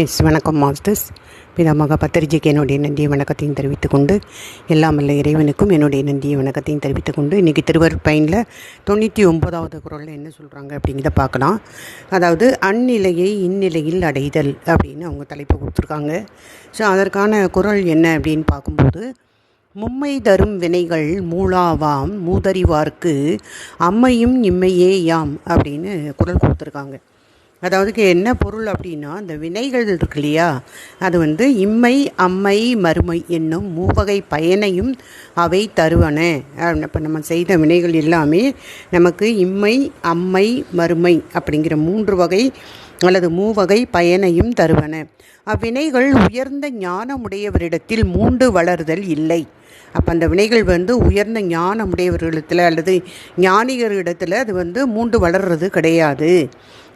S வணக்கம் masters. பிதாமக பத்திரிஜைக்கு என்னுடைய நன்றிய வணக்கத்தையும் தெரிவித்துக் கொண்டு எல்லாம் இறைவனுக்கும் என்னுடைய நன்றிய வணக்கத்தையும் தெரிவித்துக் கொண்டு இன்றைக்கி திருவருட்பயனில் தொண்ணூற்றி ஒன்பதாவது குரலில் என்ன சொல்கிறாங்க அப்படிங்கிறத பார்க்கலாம். அதாவது அந்நிலையை இந்நிலையில் அடைதல் அப்படின்னு அவங்க தலைப்பு கொடுத்துருக்காங்க. ஸோ அதற்கான குரல் என்ன அப்படின்னு பார்க்கும்போது மும்மை தரும் வினைகள் மூலாவாம் மூதறிவார்க்கு அம்மையும் இம்மையே யாம் அப்படின்னு குரல் கொடுத்துருக்காங்க. அதாவதுக்கு என்ன பொருள் அப்படின்னா அந்த வினைகள் இருக்கு இல்லையா? அது வந்து இம்மை அம்மை மறுமை என்னும் மூவகை பயனையும் அவை தருவன. இப்போ நம்ம செய்த வினைகள் எல்லாமே நமக்கு இம்மை அம்மை மறுமை அப்படிங்கிற மூன்று வகை அல்லது மூவகை பயனையும் தருவன. அவ்வினைகள் உயர்ந்த ஞானமுடையவரிடத்தில் மூண்டு வளர்தல் இல்லை. அப்போ அந்த வினைகள் வந்து உயர்ந்த ஞானமுடையவர்களிடத்தில் அல்லது ஞானிகரிடத்தில் அது வந்து மூண்டு வளர்றது கிடையாது.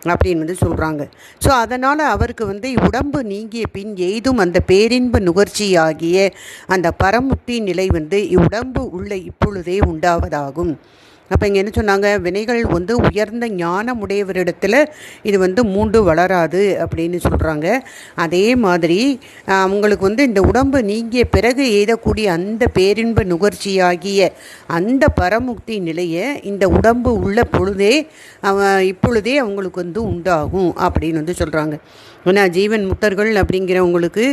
அப்படின்னு வந்து சொல்கிறாங்க ஸோ அதனால் அவருக்கு வந்து உடம்பு நீங்கிய பின் எய்தும் அந்த பேரின்ப நுகர்ச்சியாகிய அந்த பரமுக்தி நிலை வந்து உடம்பு உள்ள இப்பொழுதே உண்டாவதாகும். அப்போ இங்கே என்ன சொன்னாங்க? வினைகள் வந்து உயர்ந்த ஞானம் உடையவரிடத்தில் இது வந்து மூண்டு வளராது அப்படின்னு சொல்கிறாங்க அதே மாதிரி அவங்களுக்கு வந்து இந்த உடம்பு நீங்கிய பிறகு எய்தக்கூடிய அந்த பேரின்ப நுகர்ச்சியாகிய அந்த பரமுக்தி நிலையை இந்த உடம்பு உள்ள பொழுதே இப்பொழுதே அவங்களுக்கு வந்து உண்டாகும் அப்படின்னு வந்து சொல்கிறாங்க ஏன்னா ஜீவன் முத்தர்கள் அப்படிங்கிறவங்களுக்கு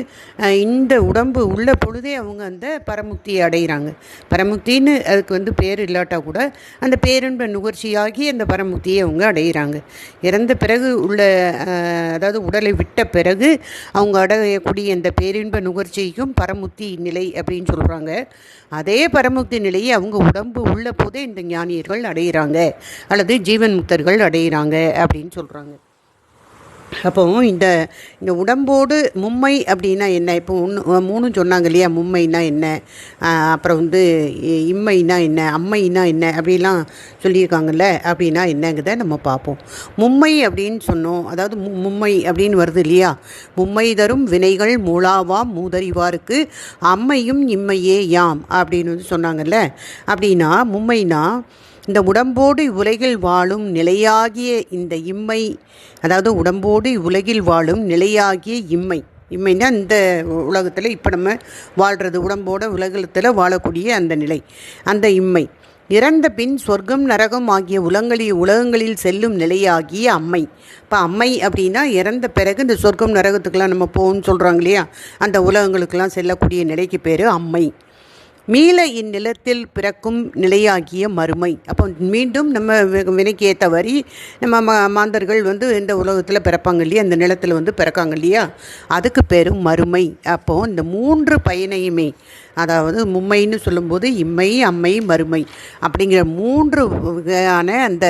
இந்த உடம்பு உள்ள பொழுதே அவங்க அந்த பரமுக்தியை அடைகிறாங்க பரமுக்தின்னு அதுக்கு வந்து பேர் இல்லாட்டா கூட அந்த பேரின்ப நுகர்ச்சியாகி அந்த பரமுக்தியை அவங்க அடைகிறாங்க இறந்த பிறகு உள்ள அதாவது உடலை விட்ட பிறகு அவங்க அடையக்கூடிய அந்த பேரின்ப நுகர்ச்சிக்கும் பரமுக்தி நிலை அப்படின்னு சொல்கிறாங்க அதே பரமுக்தி நிலையை அவங்க உடம்பு உள்ள போதே இந்த ஞானியர்கள் அடைகிறாங்க அல்லது ஜீவன் முக்தர்கள் அடைகிறாங்க அப்படின்னு சொல்கிறாங்க அப்போ இந்த இந்த உடம்போடு மும்மை அப்படின்னா என்ன? இப்போ ஒன்று மூணும் சொன்னாங்க இல்லையா? மும்மைனா என்ன? அப்புறம் வந்து இம்மைனா என்ன? அம்மைனா என்ன? அப்படிலாம் சொல்லியிருக்காங்கல்ல? அப்படின்னா என்னங்கிறத நம்ம பார்ப்போம். மும்மை அப்படின்னு சொன்னோம். அதாவது மும்மை அப்படின்னு வருது இல்லையா? மும்மை தரும் வினைகள் மூலாவாம் மூதறிவாருக்கு அம்மையும் இம்மையே யாம் அப்படின்னு வந்து சொன்னாங்கல்ல? அப்படின்னா மும்மைனா இந்த உடம்போடு உலகில் வாழும் நிலையாகிய இந்த இம்மை அதாவது உடம்போடு உலகில் வாழும் நிலையாகிய இம்மை. இம்மைன்னா இந்த உலகத்தில் இப்போ நம்ம வாழ்கிறது உடம்போட உலகத்தில் வாழக்கூடிய அந்த நிலை அந்த இம்மை. இறந்த பின் சொர்க்கம் நரகம் ஆகிய உலங்களில் உலகங்களில் செல்லும் நிலையாகிய அம்மை. இப்போ அம்மை அப்படின்னா இறந்த பிறகு இந்த சொர்க்கம் நரகத்துக்கெல்லாம் நம்ம போகணும்னு சொல்கிறாங்க இல்லையா? அந்த உலகங்களுக்கெல்லாம் செல்லக்கூடிய நிலைக்கு பேர் அம்மை. மீள இந்நிலத்தில் பிறக்கும் நிலையாகிய மறுமை. அப்போ மீண்டும் நம்ம வினைக்கு ஏற்ற வரி நம்ம மா மாந்தர்கள் வந்து இந்த உலகத்தில் பிறப்பாங்க இல்லையா? இந்த நிலத்தில் வந்து பிறக்காங்க இல்லையா? அதுக்கு பேரும் மறுமை. அப்போது இந்த மூன்று பயனையுமே அதாவது மும்மைன்னு சொல்லும்போது இம்மை அம்மை மறுமை அப்படிங்கிற மூன்று வகையான அந்த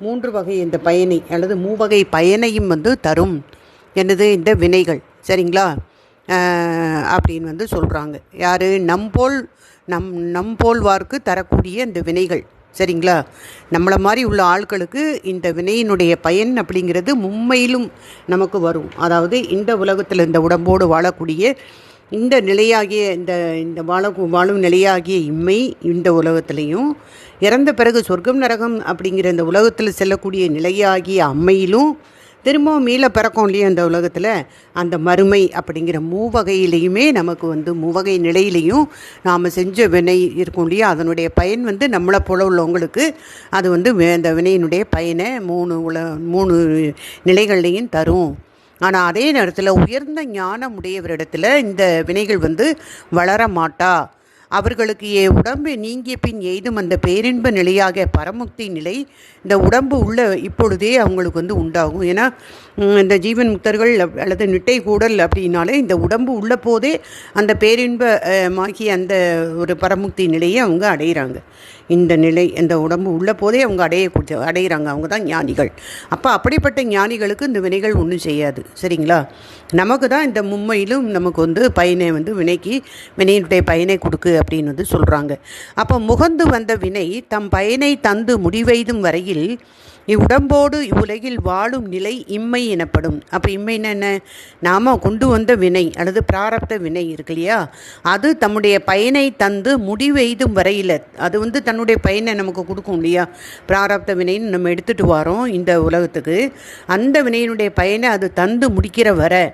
மூன்று வகை இந்த பயனை அல்லது மூவகை பயனையும் வந்து தரும். என்னது? இந்த வினைகள். சரிங்களா? அப்படின்னு வந்து சொல்கிறாங்க யார்? நம்போல் நம் நம் போல்வார்க்கு தரக்கூடிய இந்த வினைகள். சரிங்களா? நம்மளை மாதிரி உள்ள ஆட்களுக்கு இந்த வினையினுடைய பயன் அப்படிங்கிறது மும்மையிலும் நமக்கு வரும். அதாவது இந்த உலகத்தில் இந்த உடம்போடு வாழக்கூடிய இந்த நிலையாகிய இந்த இந்த வாழ வாழும் நிலையாகிய இம்மை இந்த உலகத்திலையும் இறந்த பிறகு சொர்க்கம் நரகம் அப்படிங்கிற இந்த உலகத்தில் செல்லக்கூடிய நிலையாகிய அம்மையிலும் திரும்பவும் மீள பிறக்கும் இல்லையோ இந்த உலகத்தில்? அந்த மறுமை அப்படிங்கிற மூவகையிலையுமே நமக்கு வந்து மூவகை நிலையிலையும் நாம் செஞ்ச வினை இருக்கும் இல்லையோ? அதனுடைய பயன் வந்து நம்மளை போல உள்ளவங்களுக்கு அது வந்து அந்த வினையினுடைய பயனை மூணு உல மூணு நிலைகள்லையும் தரும். ஆனால் அதே நேரத்தில் உயர்ந்த ஞானம் உடையவரிடத்தில் இந்த வினைகள் வந்து வளர மாட்டா அவர்களுக்கு ஏ உடம்பு நீங்கிய பின் எய்தும் அந்த பேரின்ப நிலையாக பரமுக்தி நிலை இந்த உடம்பு உள்ள இப்பொழுதே அவங்களுக்கு வந்து உண்டாகும். ஏன்னா இந்த ஜீவன் முக்தர்கள் அல்லது நிட்டை கூடல் அப்படின்னாலே இந்த உடம்பு உள்ள போதே அந்த பேரின்பமாகிய அந்த ஒரு பரமுக்தி நிலையை அவங்க அடைகிறாங்க இந்த நிலை இந்த உடம்பு உள்ள போதே அவங்க அடையக்கூடிய அடையிறாங்க. அவங்க தான் ஞானிகள். அப்போ அப்படிப்பட்ட ஞானிகளுக்கு இந்த வினைகள் ஒன்றும் செய்யாது. சரிங்களா? நமக்கு தான் இந்த மும்மையிலும் நமக்கு வந்து பயனை வந்து வினைக்கு வினையினுடைய பயனை கொடுக்கு அப்படின்னு வந்து சொல்கிறாங்க அப்போ முகந்து வந்த வினை தம் பயனை தந்து முடிவெய்தும் வரையில் இவ்வுடம்போடு இவ்வுலகில் வாழும் நிலை இம்மை எனப்படும். அப்போ இம்மைன்னு என்ன நாம் கொண்டு வந்த வினை அல்லது பிராரப்த வினை இருக்கு இல்லையா? அது தம்முடைய பயனை தந்து முடிவெய்தும் வரையில் அது வந்து தன்னுடைய பயனை நமக்கு கொடுக்கும் இல்லையா? பிராரப்த வினைன்னு நம்ம எடுத்துகிட்டு வரோம் இந்த உலகத்துக்கு. அந்த வினையினுடைய பயனை அது தந்து முடிக்கிற வரை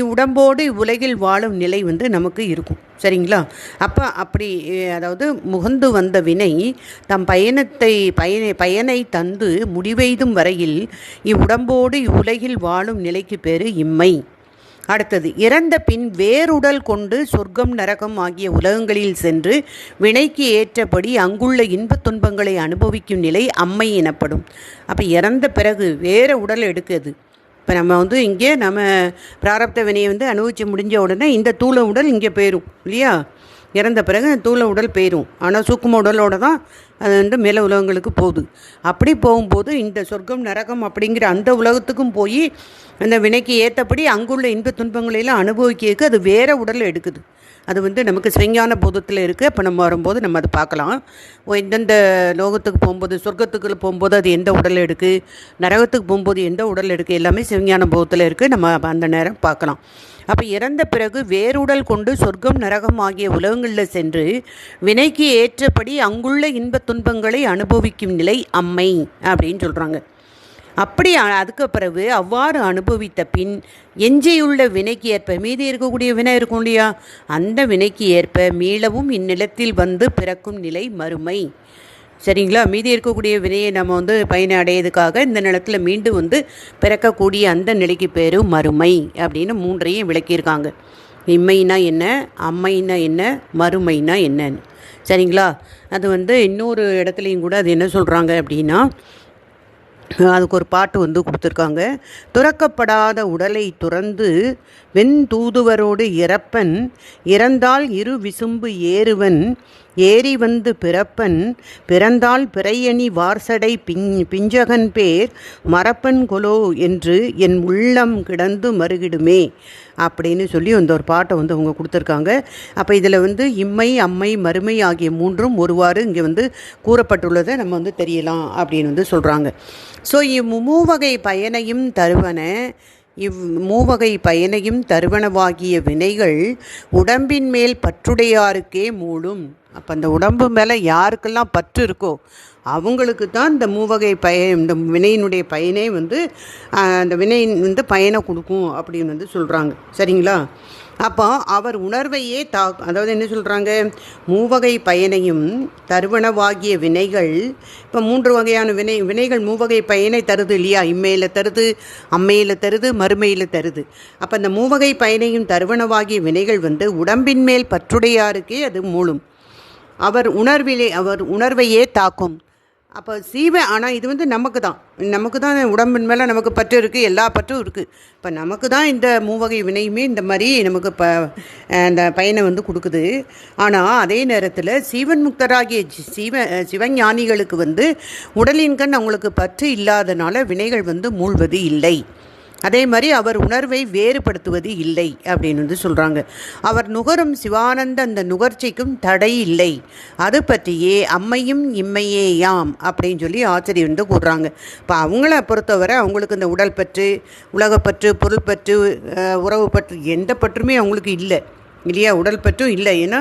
இவ்வுடம்போடு இவ்வுலகில் வாழும் நிலை வந்து நமக்கு இருக்கும். சரிங்களா? அப்போ அப்படி அதாவது முகந்து வந்த வினை தம் பயணத்தை பயனை பயனை தந்து முடிவெய்தும் வரையில் இவ்வுடம்போடு இவ்வுலகில் வாழும் நிலைக்கு பேரு இம்மை. அடுத்தது இறந்த பின் வேறுடல் கொண்டு சொர்க்கம் நரகம் ஆகிய உலகங்களில் சென்று வினைக்கு ஏற்றபடி அங்குள்ள இன்பத் துன்பங்களை அனுபவிக்கும் நிலை அம்மை எனப்படும். அப்போ இறந்த பிறகு வேறு உடல் எடுக்குது. இப்போ நம்ம வந்து இங்கே நம்ம பிராரப்த வினையை வந்து அனுபவித்து முடிஞ்ச உடனே இந்த தூள உடல் இங்கே போயிடும் இல்லையா? இறந்த பிறகு தூள உடல் போயிடும் ஆனால் சூக்கும உடலோட தான் அது வந்து மேல உலகங்களுக்கு போகுது. அப்படி போகும்போது இந்த சொர்க்கம் நரகம் அப்படிங்கிற அந்த உலகத்துக்கும் போய் அந்த வினைக்கு ஏற்றபடி அங்குள்ள இன்ப துன்பங்களையெல்லாம் அனுபவிக்கிறதுக்கு அது வேற உடல் எடுக்குது. அது வந்து நமக்கு சிவஞான போதத்தில் இருக்குது அப்போ நம்ம வரும்போது நம்ம அதை பார்க்கலாம். ஓ, எந்தெந்த லோகத்துக்கு போகும்போது சொர்க்கத்துக்குள்ள போகும்போது அது எந்த உடல் எடுக்கு? நரகத்துக்கு போகும்போது எந்த உடல் எடுக்கு? எல்லாமே சிவஞான போதத்தில் இருக்குது நம்ம அந்த நேரம் பார்க்கலாம். அப்போ இறந்த பிறகு வேறுடல் கொண்டு சொர்க்கம் நரகம் ஆகிய உலகங்களில் சென்று வினைக்கு ஏற்றபடி அங்குள்ள இன்பத் துன்பங்களை அனுபவிக்கும் நிலை அம்மை அப்படின்னு சொல்கிறாங்க அப்படி அதுக்கு பிறகு அவ்வாறு அனுபவித்த பின் எஞ்சியுள்ள வினைக்கு ஏற்ப மீதி இருக்கக்கூடிய வினை இருக்கும் இல்லையா? அந்த வினைக்கு ஏற்ப மீளவும் இந்நிலத்தில் வந்து பிறக்கும் நிலை மறுமை. சரிங்களா? மீதி இருக்கக்கூடிய வினையை நம்ம வந்து பயனை அடையிறதுக்காக இந்த நிலத்தில் மீண்டும் வந்து பிறக்கக்கூடிய அந்த நிலைக்கு பேர் மறுமை அப்படின்னு மூன்றையும் விளக்கியிருக்காங்க. இம்மைனா என்ன? அம்மைனா என்ன? மறுமைனா என்னன்னு. சரிங்களா? அது வந்து இன்னொரு இடத்துலையும் கூட அது என்ன சொல்கிறாங்க அப்படின்னா அதுக்கு ஒரு பாட்டு வந்து கொடுத்துருக்காங்க. துறக்கப்படாத உடலை துறந்து வெண் தூதுவரோடு இறப்பன் இறந்தால் இரு விசும்பு ஏறுவன் ஏறி வந்து பிறப்பன் பிறந்தால் பிறையணி வார்சடை பிஞ் பிஞ்சகன் பேர் மரப்பன் கொலோ என்று என் உள்ளம் கிடந்து மறுகிடுமே அப்படின்னு சொல்லி அந்த ஒரு பாட்டை வந்து அவங்க கொடுத்துருக்காங்க. அப்போ இதில் வந்து இம்மை அம்மை மறுமை ஆகிய மூன்றும் ஒருவாறு இங்கே வந்து கூறப்பட்டுள்ளதை நம்ம வந்து தெரியலாம் அப்படின்னு வந்து சொல்கிறாங்க ஸோ இம்மூவகை பயனையும் தருவன இவ் மூவகை பயனையும் தருவனவாகிய வினைகள் உடம்பின் மேல் பற்றுடையாருக்கே மூடும். அப்போ அந்த உடம்பு மேலே யாருக்கெல்லாம் பற்று இருக்கோ அவங்களுக்கு தான் இந்த மூவகை பய இந்த வினையினுடைய பயனே வந்து அந்த வினையின் வந்து பயனை கொடுக்கும் அப்படின்னு வந்து சொல்கிறாங்க சரிங்களா? அப்போ அவர் உணர்வையே தா அதாவது என்ன சொல்கிறாங்க மூவகை பயனையும் தருவனவாகிய வினைகள் இப்போ மூன்று வகையான வினை வினைகள் மூவகை பயனை தருது இல்லையா? இம்மையில் தருது அம்மையில் தருது மறுமையில் தருது. அப்போ அந்த மூவகை பயனையும் தருவனவாகிய வினைகள் வந்து உடம்பின் மேல் பற்றுடையாருக்கே அது மூழும் அவர் உணர்விலே அவர் உணர்வையே தாக்கும். அப்போ சீவை ஆனால் இது வந்து நமக்கு தான் நமக்கு தான் உடம்பின் மேலே நமக்கு பற்று இருக்குது எல்லா பற்றும் இருக்குது இப்போ நமக்கு தான் இந்த மூவகை வினையுமே இந்த மாதிரி நமக்கு ப அந்த பயனை வந்து கொடுக்குது. ஆனால் அதே நேரத்தில் சீவன் முக்தராகிய சிவ சிவஞானிகளுக்கு வந்து உடலின் கண் அவங்களுக்கு பற்று இல்லாதனால வினைகள் வந்து மூழ்வது இல்லை. அதே மாதிரி அவர் உணர்வை வேறுபடுத்துவது இல்லை அப்படின்னு வந்து சொல்கிறாங்க அவர் நுகரும் சிவானந்த அந்த நுகர்ச்சிக்கும் தடை இல்லை. அது பற்றியே அம்மையும் இம்மையேயாம் அப்படின்னு சொல்லி ஆசிரியர் வந்து கூடுறாங்க இப்போ அவங்கள பொறுத்தவரை அவங்களுக்கு இந்த உடல் பற்று உலகப்பற்று பொருள் பற்று உறவு பற்று எந்த பற்றுமே அவங்களுக்கு இல்லை. இல்லையா? உடல் பற்றும் இல்லை. ஏன்னா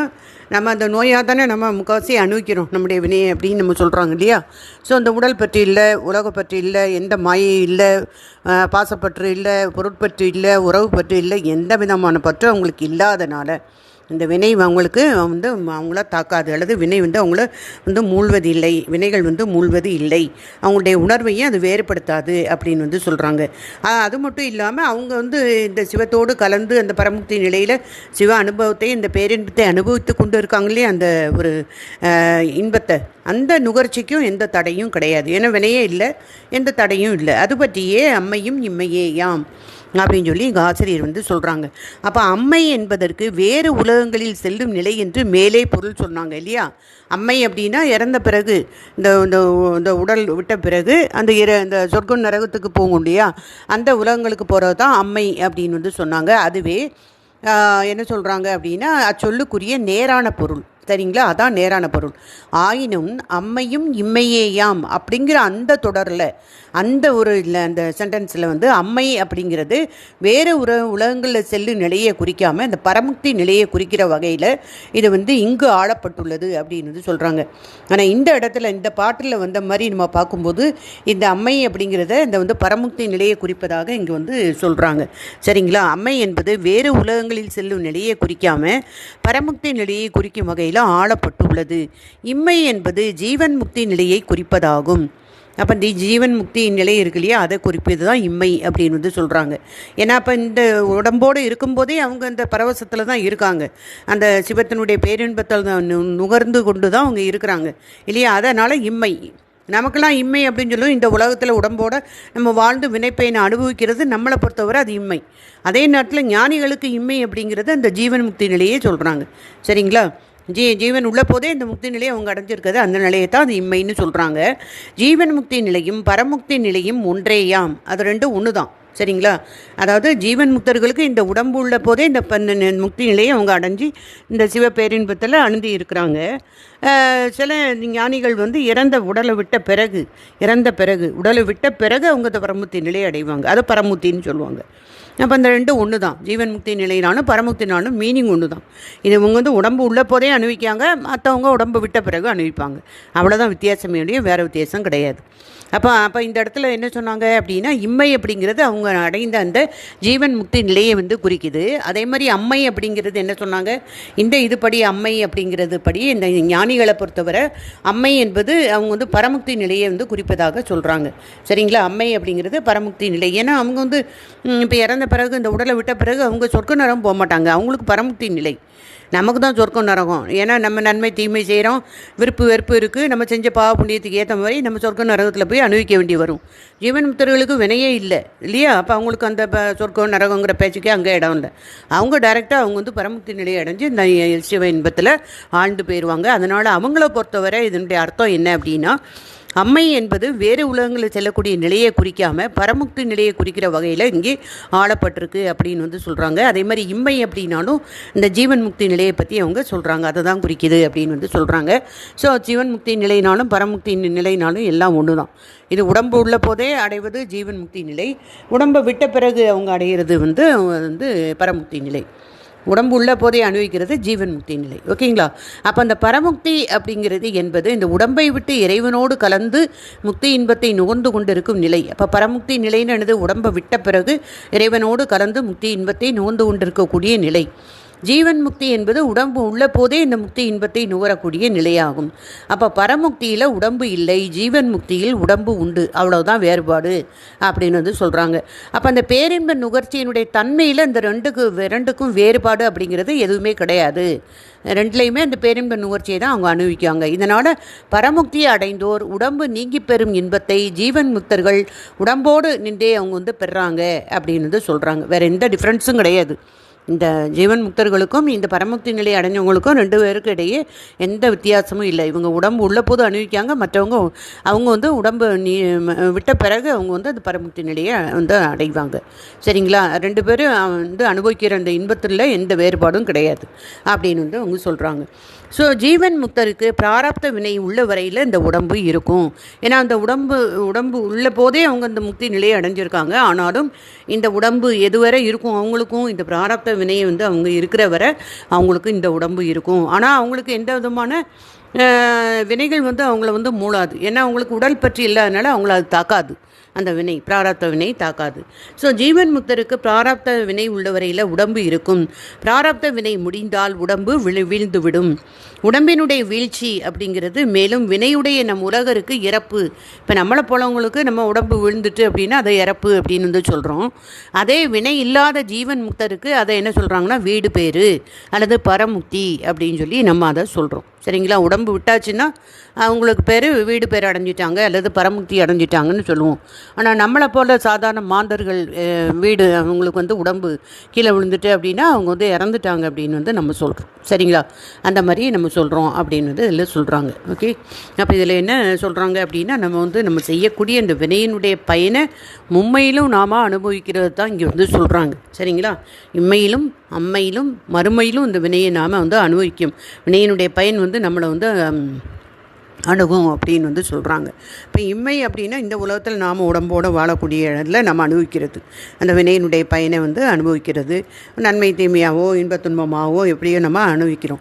நம்ம அந்த நோயாக தானே நம்ம முக்கால்வாசி அணுவிக்கிறோம் நம்முடைய வினையை அப்படின்னு நம்ம சொல்கிறாங்க இல்லையா? ஸோ அந்த உடல் பற்றி இல்லை உலகப்பற்று இல்லை எந்த மாயை இல்லை பாசப்பற்று இல்லை பொருட்பற்று இல்லை உறவு பற்று இல்லை எந்த விதமான பற்று அவங்களுக்கு இல்லாதனால இந்த வினை அவங்களுக்கு வந்து அவங்கள தாக்காது. அல்லது வினை வந்து அவங்கள வந்து மூழ்வது இல்லை. வினைகள் வந்து மூழ்வது இல்லை. அவங்களுடைய உணர்வையும் அது வேறுபடுத்தாது அப்படின்னு வந்து சொல்கிறாங்க அது மட்டும் இல்லாமல் அவங்க வந்து இந்த சிவத்தோடு கலந்து அந்த பரமுக்தி நிலையில் சிவ அனுபவத்தை இந்த பேரின்பத்தை அனுபவித்து கொண்டு இருக்காங்களே அந்த ஒரு இன்பத்தை. அந்த நுகர்ச்சிக்கும் எந்த தடையும் கிடையாது. ஏன்னா வினையே இல்லை. எந்த தடையும் இல்லை. அது பற்றியே அம்மையும் இம்மையே யாம் அப்படின்னு சொல்லி இங்கே ஆசிரியர் வந்து சொல்கிறாங்க அப்போ அம்மை என்பதற்கு வேறு உலகங்களில் செல்லும் நிலை என்று மேலே பொருள் சொன்னாங்க இல்லையா? அம்மை அப்படின்னா இறந்த பிறகு இந்த இந்த இந்த உடல் விட்ட பிறகு அந்த இர இந்த சொர்க்கம் நரகத்துக்கு போகும் இல்லையா? அந்த உலகங்களுக்கு போகிறது தான் அம்மை அப்படின்னு வந்து சொன்னாங்க. அதுவே என்ன சொல்கிறாங்க அப்படின்னா அச்சொல்லுக்குரிய நேரான பொருள். சரிங்களா அதான் நேரான பொருள். ஆயினும் அம்மையும் இம்மையேயாம் அப்படிங்கிற அந்த தொடரில் அந்த ஒரு இல்லை அந்த சென்டென்ஸில் வந்து அம்மை அப்படிங்கிறது வேறு உர உலகங்களில் செல்லு நிலையை குறிக்காமல் அந்த பரமுக்தி நிலையை குறிக்கிற வகையில் இது வந்து இங்கு ஆளப்பட்டுள்ளது அப்படின்னு சொல்கிறாங்க ஆனால் இந்த இடத்துல இந்த பாட்டில் வந்த மாதிரி நம்ம பார்க்கும்போது இந்த அம்மை அப்படிங்கிறத இந்த வந்து பரமுக்தி நிலையை குறிப்பதாக இங்கே வந்து சொல்கிறாங்க சரிங்களா? அம்மை என்பது வேறு உலகங்களில் செல்லும் நிலையை குறிக்காமல் பரமுக்தி நிலையை குறிக்கும் வகையில் ஆளப்பட்டுள்ளது. இம்மை என்பது ஜீவன் முக்தி நிலையை குறிப்பதாகும். அப்போ இந்த ஜீவன் முக்தி நிலை இருக்கு இல்லையா? அதை குறிப்பது தான் இம்மை அப்படின்னு வந்து சொல்கிறாங்க ஏன்னா அப்போ இந்த உடம்போடு இருக்கும்போதே அவங்க இந்த பரவசத்தில் தான் இருக்காங்க. அந்த சிவத்தினுடைய பேரின்பத்தில் தான் நு- நுகர்ந்து கொண்டு தான் அவங்க இருக்கிறாங்க. இல்லையா? அதனால் இம்மை. நமக்கெல்லாம் இம்மை அப்படின்னு சொல்லும் இந்த உலகத்தில் உடம்போட நம்ம வாழ்ந்து வினைப்பயனை அனுபவிக்கிறது நம்மளை பொறுத்தவரை அது இம்மை. அதே நேரத்தில் ஞானிகளுக்கு இம்மை அப்படிங்கிறது அந்த ஜீவன் முக்தி நிலையே சொல்கிறாங்க சரிங்களா? ஜீ ஜீவன் உள்ள போதே இந்த முக்தி நிலையை அவங்க அடைஞ்சிருக்கிறது. அந்த நிலையை தான் அது இம்மைன்னு சொல்கிறாங்க ஜீவன் முக்தி நிலையும் பரமுக்தி நிலையும் ஒன்றேயாம். அது ரெண்டும் ஒன்று தான் சரிங்களா? அதாவது ஜீவன் முக்தர்களுக்கு இந்த உடம்பு உள்ள போதே இந்த முக்தி நிலையை அவங்க அடைஞ்சு இந்த சிவ பேரின்பத்தில் அணுந்தி இருக்கிறாங்க சில ஞானிகள் வந்து இறந்த உடலை விட்ட பிறகு இறந்த பிறகு உடலை விட்ட பிறகு அவங்க இந்த நிலையை அடைவாங்க. அதை பரமுத்தின்னு சொல்லுவாங்க. அப்போ இந்த ரெண்டும் ஒன்று தான் ஜீவன் முக்தி நிலையினாலும் பரமுக்தினாலும் மீனிங் ஒன்று தான் இது இவங்க வந்து உடம்பு உள்ள போதே அணிவிக்காங்க மற்றவங்க உடம்பு விட்ட பிறகு அணிவிப்பாங்க. அவ்வளோதான் வித்தியாசமே ஒழிய வேறு வித்தியாசம் கிடையாது. அப்போ அப்போ இந்த இடத்துல என்ன சொன்னாங்க அப்படின்னா இம்மை அப்படிங்கிறது அவங்க அடைந்த அந்த ஜீவன் முக்தி நிலையை வந்து குறிக்குது. அதே மாதிரி அம்மை அப்படிங்கிறது என்ன சொன்னாங்க? இந்த இதுபடி அம்மை அப்படிங்கிறது படி இந்த ஞானிகளை பொறுத்தவரை அம்மை என்பது அவங்க வந்து பரமுக்தி நிலையை வந்து குறிப்பதாக சொல்கிறாங்க சரிங்களா? அம்மை அப்படிங்கிறது பரமுக்தி நிலை. ஏன்னா அவங்க வந்து இப்போ இறந்த பிறகு இந்த உடலை விட்ட பிறகு அவங்க சொர்க்க நரகம் போக மாட்டாங்க. அவங்களுக்கு பரமுக்தி நிலை. நமக்கு தான் சொர்க்கம் நரகம். ஏன்னா நம்ம நன்மை தீமை செய்கிறோம் விருப்பு வெறுப்பு இருக்குது நம்ம செஞ்ச பாவ புண்ணியத்துக்கு ஏற்ற மாதிரி நம்ம சொர்க்க நரகத்தில் போய் அனுபவிக்க வேண்டி வரும். ஜீவன் முத்தர்களுக்கு வினையே இல்லை. இல்லையா? அப்போ அவங்களுக்கு அந்த ப- சொர்க்கம் நரகங்கிற பேச்சுக்கே அங்கே இடம் இல்லை. அவங்க டைரெக்டாக அவங்க வந்து பரமுக்தி நிலையை அடைஞ்சு இந்த சிவ இன்பத்தில் ஆழ்ந்து போயிடுவாங்க அதனால் அவங்கள பொறுத்தவரை இதனுடைய அர்த்தம் என்ன அப்படின்னா அம்மை என்பது வேறு உலகங்களில் செல்லக்கூடிய நிலையை குறிக்காமல் பரமுக்தி நிலையை குறிக்கிற வகையில் இங்கே ஆளப்பட்டிருக்கு அப்படின்னு வந்து சொல்கிறாங்க அதே மாதிரி இம்மை அப்படின்னாலும் இந்த ஜீவன் முக்தி நிலையை பற்றி அவங்க சொல்கிறாங்க அதை தான் குறிக்குது அப்படின்னு வந்து சொல்கிறாங்க ஸோ ஜீவன் முக்தி நிலைனாலும் பரமுக்தி நிலைனாலும் எல்லாம் ஒன்று தான் இது உடம்பு உள்ள போதே அடைவது ஜீவன் முக்தி நிலை. உடம்பை விட்ட பிறகு அவங்க அடைகிறது வந்து வந்து பரமுக்தி நிலை. உடம்பு உள்ள போதே அனுபவிக்கிறது ஜீவன் முக்தி நிலை. ஓகேங்களா? அப்போ அந்த பரமுக்தி அப்படிங்கிறது என்பது இந்த உடம்பை விட்டு இறைவனோடு கலந்து முக்தி இன்பத்தை நுகர்ந்து கொண்டிருக்கும் நிலை. அப்போ பரமுக்தி நிலைன்னு என்னது? உடம்பை விட்ட பிறகு இறைவனோடு கலந்து முக்தி இன்பத்தை நுகர்ந்து கொண்டிருக்கக்கூடிய நிலை. ஜீவன் முக்தி என்பது உடம்பு உள்ள போதே இந்த முக்தி இன்பத்தை நுகரக்கூடிய நிலையாகும். அப்போ பரமுக்தியில் உடம்பு இல்லை ஜீவன் முக்தியில் உடம்பு உண்டு அவ்வளவுதான் வேறுபாடு அப்படின்னு வந்து சொல்கிறாங்க அப்போ அந்த பேரின்ப நுகர்ச்சியினுடைய தன்மையில் இந்த ரெண்டுக்கு ரெண்டுக்கும் வேறுபாடு அப்படிங்கிறது எதுவுமே கிடையாது. ரெண்டுலேயுமே அந்த பேரின்ப நுகர்ச்சியை தான் அவங்க அனுபவிக்காங்க இதனால் பரமுக்தியை அடைந்தோர் உடம்பு நீங்கி பெறும் இன்பத்தை ஜீவன் முக்தர்கள் உடம்போடு நின்றே அவங்க வந்து பெறாங்க அப்படின்னு வந்து சொல்கிறாங்க வேறு எந்த டிஃப்ரென்ஸும் கிடையாது. இந்த ஜீவன் முக்தர்களுக்கும் இந்த பரமுக்தி நிலை அடைஞ்சவங்களுக்கும் ரெண்டு பேருக்கும் இடையே எந்த வித்தியாசமும் இல்லை. இவங்க உடம்பு உள்ள போது அணிவிக்காங்க மற்றவங்க அவங்க வந்து உடம்பு நீ விட்ட பிறகு அவங்க வந்து அந்த பரமுக்தி நிலையை வந்து அடைவாங்க. சரிங்களா? ரெண்டு பேரும் வந்து அனுபவிக்கிற அந்த இன்பத்தில் எந்த வேறுபாடும் கிடையாது. அப்படின்னு வந்து அவங்க சொல்கிறாங்க ஸோ ஜீவன் முக்தருக்கு பிராரப்த வினை உள்ள வரையில் இந்த உடம்பு இருக்கும். ஏன்னா அந்த உடம்பு உடம்பு உள்ள போதே அவங்க அந்த முக்தி நிலையை அடைஞ்சிருக்காங்க. ஆனாலும் இந்த உடம்பு எதுவரை இருக்கும்? அவங்களுக்கும் இந்த பிராரப்த வினையை வந்து அவங்க இருக்கிற வரை அவங்களுக்கு இந்த உடம்பு இருக்கும். ஆனால் அவங்களுக்கு எந்த விதமான வினைகள் வந்து அவங்கள வந்து மூளாது. ஏன்னா அவங்களுக்கு உடல் பற்றி இல்லாதனால அவங்கள அது தாக்காது. அந்த வினை பிராராப்த வினை தாக்காது. ஸோ ஜீவன் முக்தருக்கு பிராராப்த வினை உள்ளவரையில் உடம்பு இருக்கும். பிராராப்த வினை முடிந்தால் உடம்பு விழு வீழ்ந்துவிடும். உடம்பினுடைய வீழ்ச்சி அப்படிங்கிறது மேலும் வினையுடைய நம் உலகருக்கு இறப்பு. இப்போ நம்மளை போலவங்களுக்கு நம்ம உடம்பு விழுந்துட்டு அப்படின்னா அதை இறப்பு அப்படின்னு வந்து சொல்கிறோம் அதே வினை இல்லாத ஜீவன் முக்தருக்கு அதை என்ன சொல்கிறாங்கன்னா வீடு பேர் அல்லது பரமுக்தி அப்படின்னு சொல்லி நம்ம அதை சொல்கிறோம் சரிங்களா? உடம்பு விட்டாச்சுன்னா அவங்களுக்கு பேர் வீடு பேர் அடைஞ்சிட்டாங்க அல்லது பரமுக்தி அடைஞ்சிட்டாங்கன்னு சொல்லுவோம். ஆனால் நம்மளை போல் சாதாரண மாந்தர்கள் வீடு அவங்களுக்கு வந்து உடம்பு கீழே விழுந்துட்டு அப்படின்னா அவங்க வந்து இறந்துட்டாங்க அப்படின்னு வந்து நம்ம சொல்கிறோம் சரிங்களா? அந்த மாதிரி நம்ம சொல்கிறோம் அப்படின்னு வந்து இதில் சொல்கிறாங்க ஓகே? அப்போ இதில் என்ன சொல்கிறாங்க அப்படின்னா நம்ம வந்து நம்ம செய்யக்கூடிய இந்த வினையினுடைய பயனை மும்மையிலும் நாம் அனுபவிக்கிறது தான் இங்கே வந்து சொல்கிறாங்க சரிங்களா? இம்மையிலும் அம்மையிலும் மறுமையிலும் இந்த வினையை நாம் வந்து அனுபவிக்கும். வினையினுடைய பயன் வந்து நம்மளை வந்து அணுகும் அப்படின்னு வந்து சொல்கிறாங்க இப்போ இம்மை அப்படின்னா இந்த உலகத்தில் நாம் உடம்போடு வாழக்கூடிய இடத்துல நம்ம அனுபவிக்கிறது. அந்த வினையினுடைய பயனை வந்து அனுபவிக்கிறது. நன்மை தீமையாகவோ இன்பத் துன்பமாகவோ எப்படியோ நம்ம அனுபவிக்கிறோம்.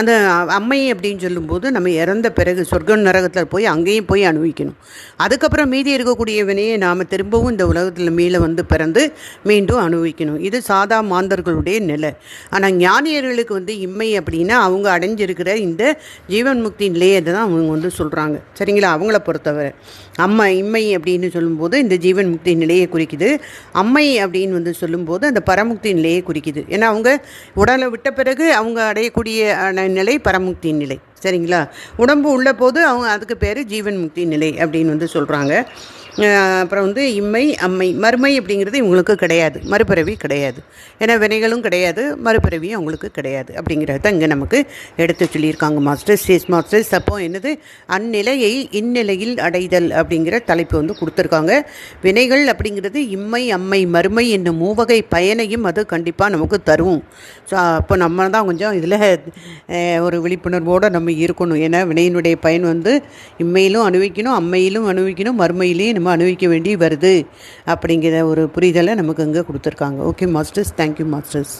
அந்த அம்மை அப்படின்னு சொல்லும்போது நம்ம இறந்த பிறகு சொர்க்கம் நரகத்தில் போய் அங்கேயும் போய் அனுபவிக்கணும். அதுக்கப்புறம் மீதி இருக்கக்கூடிய வினையை நாம் திரும்பவும் இந்த உலகத்தில் மீள வந்து பிறந்து மீண்டும் அனுபவிக்கணும். இது சாதா மாந்தர்களுடைய நிலை. ஆனால் ஞானியர்களுக்கு வந்து இம்மை அப்படின்னா அவங்க அடைஞ்சிருக்கிற இந்த ஜீவன் முக்தி நிலையை தான் அவங்க வந்து சொல்கிறாங்க சரிங்களா? அவங்கள பொறுத்தவரை. அம்மை இம்மை அப்படின்னு சொல்லும்போது இந்த ஜீவன் முக்தி நிலையை குறிக்குது. அம்மை அப்படின்னு வந்து சொல்லும்போது அந்த பரமுக்தி நிலையை குறிக்குது. ஏன்னா அவங்க உடலை விட்ட பிறகு அவங்க அடையக்கூடிய நிலை பரமுக்தி நிலை. சரிங்களா? உடம்பு உள்ள போது அவங்க அதுக்கு பேர் ஜீவன் முக்தி நிலை அப்படின்னு வந்து சொல்கிறாங்க அப்புறம் வந்து இம்மை அம்மை மறுமை அப்படிங்கிறது இவங்களுக்கு கிடையாது. மறுபிறவி கிடையாது. ஏன்னா வினைகளும் கிடையாது மறுபிறவியும் அவங்களுக்கு கிடையாது அப்படிங்கிறது தான் இங்கே நமக்கு எடுத்து சொல்லியிருக்காங்க மாஸ்டர்ஸ் எஸ் மாஸ்டர்ஸ் அப்போ என்னது? அந்நிலையை இந்நிலையில் அடைதல் அப்படிங்கிற தலைப்பு வந்து கொடுத்துருக்காங்க. வினைகள் அப்படிங்கிறது இம்மை அம்மை மறுமை என்னும் மூவகை பயனையும் அது கண்டிப்பாக நமக்கு தரும். ஸோ அப்போ நம்ம தான் கொஞ்சம் இதில் ஒரு விழிப்புணர்வோடு நம்ம இருக்கணும். ஏன்னா வினையினுடைய பயன் வந்து இம்மையிலும் அனுபவிக்கணும் அம்மையிலும் அனுபவிக்கணும் மறுமையிலையும் நம்ம அனுபவிக்க வேண்டி வருது அப்படிங்கிற ஒரு புரிதலை நமக்கு இங்கே கொடுத்துருக்காங்க. Okay masters thank you masters